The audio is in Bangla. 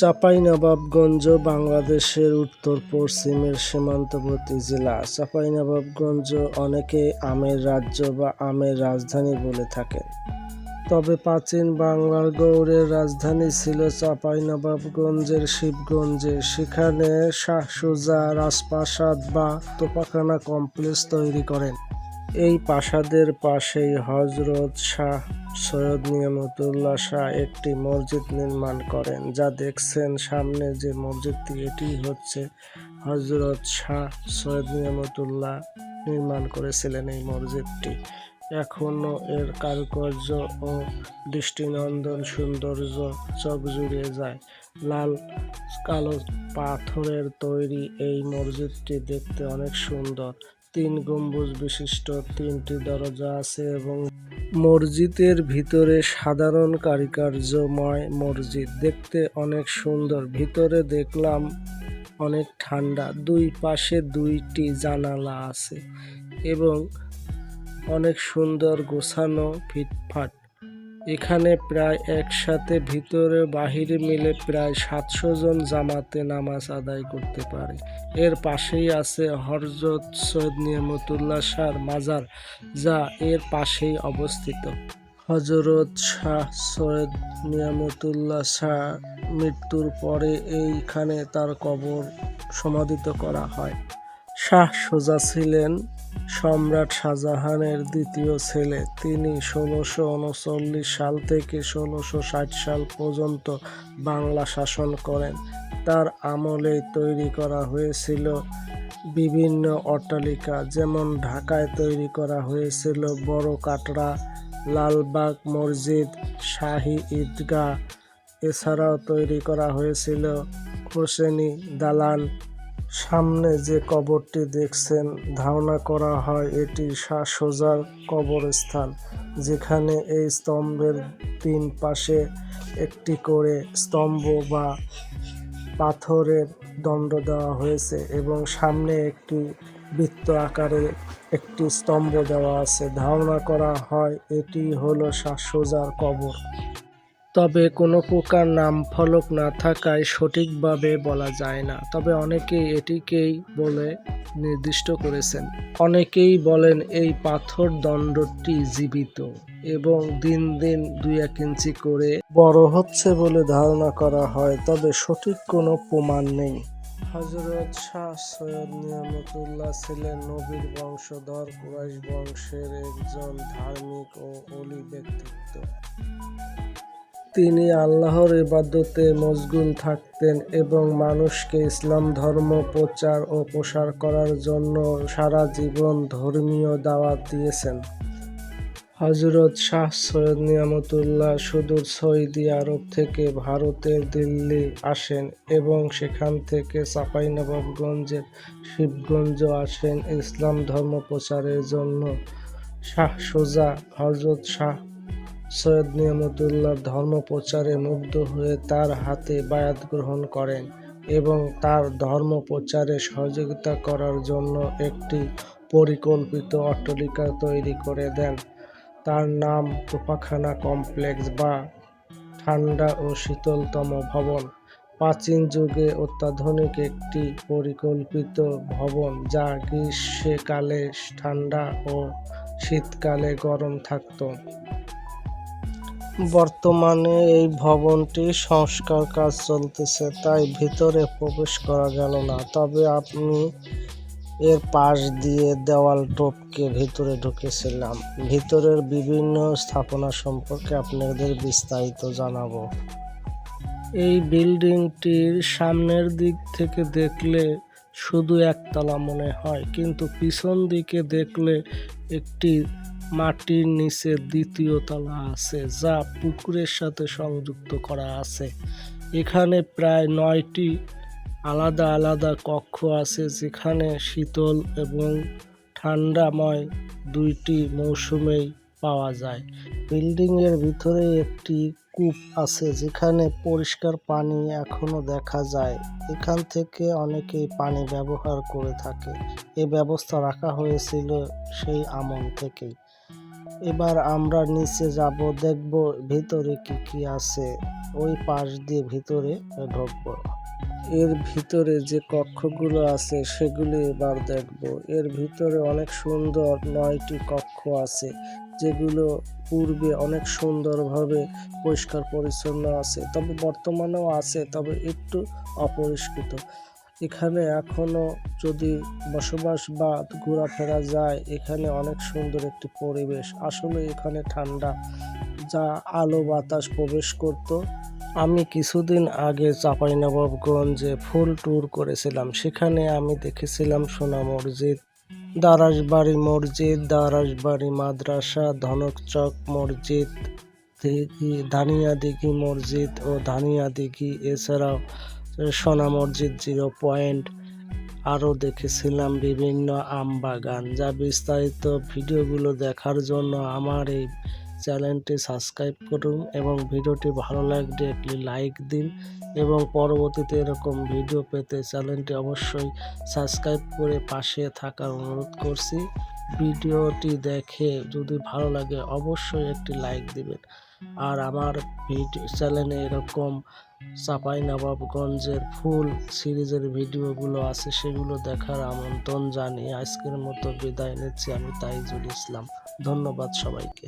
চাঁপাইনবাবগঞ্জ, বাংলাদেশের উত্তর পশ্চিমের সীমান্তবর্তী জেলা। চাঁপাইনবাবগঞ্জ অনেকে আমের রাজ্য বা আমের রাজধানী বলে থাকেন। তবে প্রাচীন বাংলার গৌড়ের রাজধানী ছিল চাঁপাইনবাবগঞ্জের শিবগঞ্জে। সেখানে শাহ সুজা রাজপ্রাসাদ বা তোপাখানা কমপ্লেক্স তৈরি করেন। এই প্রাসাদের পাশেই হজরত শাহ সৈয়দ নিয়ামতুল্লাহ শাহ একটি মসজিদ নির্মাণ করেন, যা দেখছেন সামনে যে মসজিদটি, এটি হচ্ছে হজরত শাহ সৈয়দ নিয়ামতুল্লাহ নির্মাণ করেছিলেন এই মসজিদটি। এখনও এর কারুকার্য ও দৃষ্টিনন্দন সৌন্দর্য চোখ জুড়িয়ে যায়। লাল, কালো পাথরের তৈরি এই মসজিদটি দেখতে অনেক সুন্দর। তিন গম্বুজ বিশিষ্ট তিনটি দরজা আছে এবং মসজিদের ভিতরে সাধারণ কারুকার্যময় মসজিদ। দেখতে অনেক সুন্দর। ভিতরে দেখলাম অনেক ঠান্ডা। দুই পাশে দুইটি জানালা আছে এবং অনেক সুন্দর গোছানো ফিটফাট। এখানে প্রায় একসাথে ভিতরে বাহিরে মিলে প্রায় সাতশো জন জামাতে নামাজ আদায় করতে পারে। এর পাশেই আছে হরজত সৈয়দ নিয়ামতুল্লাহ শাহর মাজার, যা এর পাশেই অবস্থিত। হজরত শাহ সৈয়দ নিয়ামতুল্লাহ শাহ মৃত্যুর পরে এইখানে তার কবর সমাধিত করা হয়। শাহ সোজা ছিলেন সম্রাট শাহজাহানের দ্বিতীয় ছেলে। তিনি ষোলোশো উনচল্লিশ সাল থেকে ষোলোশো ষাট সাল পর্যন্ত বাংলা শাসন করেন। তার আমলেই তৈরি করা হয়েছিল বিভিন্ন অট্টালিকা, যেমন ঢাকায় তৈরি করা হয়েছিল বড় কাটরা, লালবাগ মসজিদ, শাহী ঈদগাহ, এছাড়াও তৈরি করা হয়েছিল হোসেনি দালান সামনে যে কবরটি দেখছেন, ধারণা করা হয় এটি শাহ সোজার কবরস্থান, যেখানে এই স্তম্ভের তিন পাশে একটি করে স্তম্ভ বা পাথরের দণ্ড দেওয়া হয়েছে এবং সামনে একটি বৃত্ত আকারে একটি স্তম্ভ দেওয়া আছে। ধারণা করা হয় এটি হলো শাহ সোজার কবর। তবে কোনো প্রকার নাম ফলক না থাকায় সঠিকভাবে বলা যায় না। তবে অনেকেই এটিকেই বলে নির্দিষ্ট করেছেন। অনেকেই বলেন এই পাথর দণ্ডটি জীবিত এবং দিন দিন দুই এক ইঞ্চি করে বড় হচ্ছে বলে ধারণা করা হয়, তবে সঠিক কোনো প্রমাণ নেই। হজরত শাহ সৈয়দ নিয়ামতুল্লাহ ছিলেন নবীর বংশধর, কুরাইশ বংশের একজন ধার্মিক ও অলি ব্যক্তিত্ব। তিনি আল্লাহর ইবাদতে মশগুল থাকতেন এবং মানুষকে ইসলাম ধর্ম, প্রচার ও প্রসার করার জন্য সারা জীবন ধর্মীয় দাওয়াত দিয়েছেন। হজরত শাহ সৈয়দ নিয়ামতুল্লাহ সুদূর সৌদি আরব থেকে ভারতের দিল্লি আসেন এবং সেখান থেকে চাঁপাইনবাবগঞ্জের শিবগঞ্জ আসেন ইসলাম ধর্ম প্রচারের জন্য। শাহ সোজা হজরত শাহ সৈয়দ নিয়ামতুল্লাহ ধর্ম প্রচারে মুগ্ধ হয়ে তার হাতে বায়াত গ্রহণ করেন এবং তার ধর্ম প্রচারে সহযোগিতা করার জন্য একটি পরিকল্পিত অট্টালিকা তৈরি করে দেন। তার নাম তোপাখানা কমপ্লেক্স বা ঠান্ডা ও শীতলতম ভবন। প্রাচীন যুগে অত্যাধুনিক একটি পরিকল্পিত ভবন যা গ্রীষ্মকালে ঠান্ডা ও শীতকালে গরম থাকত। বর্তমানে এই ভবনটি সংস্কার কাজ চলতেছে, তাই ভিতরে প্রবেশ করা গেল না। তবে আপনি এর পাশ দিয়ে দেওয়াল টপকে ভিতরে ঢুকেছিলাম। ভিতরের বিভিন্ন স্থাপনা সম্পর্কে আপনাদের বিস্তারিত জানাব। এই বিল্ডিংটির সামনের দিক থেকে দেখলে শুধু একতলা মনে হয়, কিন্তু পিছন দিকে দেখলে একটি মাটির নিচে দ্বিতীয় তলা আছে, যা পুকুরের সাথে সংযুক্ত করা আছে। এখানে প্রায় নয়টি আলাদা আলাদা কক্ষ আছে, যেখানে শীতল এবং ঠান্ডাময় দুইটি মৌসুমেই পাওয়া যায়। বিল্ডিংয়ের ভিতরে একটি কূপ আছে, যেখানে পরিষ্কার পানি এখনও দেখা যায়। এখান থেকে অনেকেই পানি ব্যবহার করে থাকে। এ ব্যবস্থা রাখা হয়েছিল সেই আমল থেকেই। এবার আমরা নিচে যাব, দেখব ভিতরে কি কি আছে। ওই পাশ দিয়ে ভিতরে ঢুকবো। এর ভিতরে যে কক্ষগুলো আছে, সেগুলি এবার দেখব। এর ভিতরে অনেক সুন্দর নয়টি কক্ষ আছে, যেগুলো পূর্বে অনেক সুন্দরভাবে পরিষ্কার পরিচ্ছন্ন আছে, তবে বর্তমানেও আছে, তবে একটু অপরিষ্কৃত। এখানে এখনও যদি বসবাস বা ঘোরাফেরা যায়, এখানে অনেক সুন্দর একটি পরিবেশ। আসলে এখানে ঠান্ডা, যা আলো বাতাস প্রবেশ করত। আমি কিছুদিন আগে চাঁপাইনবাবগঞ্জে ফুল ট্যুর করেছিলাম। সেখানে আমি দেখেছিলাম সোনা মসজিদ দারাসবাড়ি মসজিদ দারাসবাড়ি মাদ্রাসা, ধনকচক মসজিদ, দিঘি, ধানিয়া দিঘি মসজিদ ও ধানিয়া দিঘি। এছাড়াও সোনা মসজিদ জিরো পয়েন্ট। আরও দেখেছিলাম বিভিন্ন আম বাগান। যা বিস্তারিত ভিডিওগুলো দেখার জন্য আমার এই চ্যানেলটি সাবস্ক্রাইব করুন এবং ভিডিওটি ভালো লাগলে একটি লাইক দিন এবং পরবর্তীতে এরকম ভিডিও পেতে চ্যানেলটি অবশ্যই সাবস্ক্রাইব করে পাশে থাকার অনুরোধ করছি। ভিডিওটি দেখে যদি ভালো লাগে অবশ্যই একটি লাইক দিবেন। আর আমার ভিডিও চ্যানেলে এরকম চাপাই নবাবগঞ্জের ফুল সিরিজের ভিডিওগুলো আছে, সেগুলো দেখার আমন্ত্রণ জানিয়ে আজকের মতো বিদায় নিচ্ছি। আমি তাইজুল ইসলাম। ধন্যবাদ সবাইকে।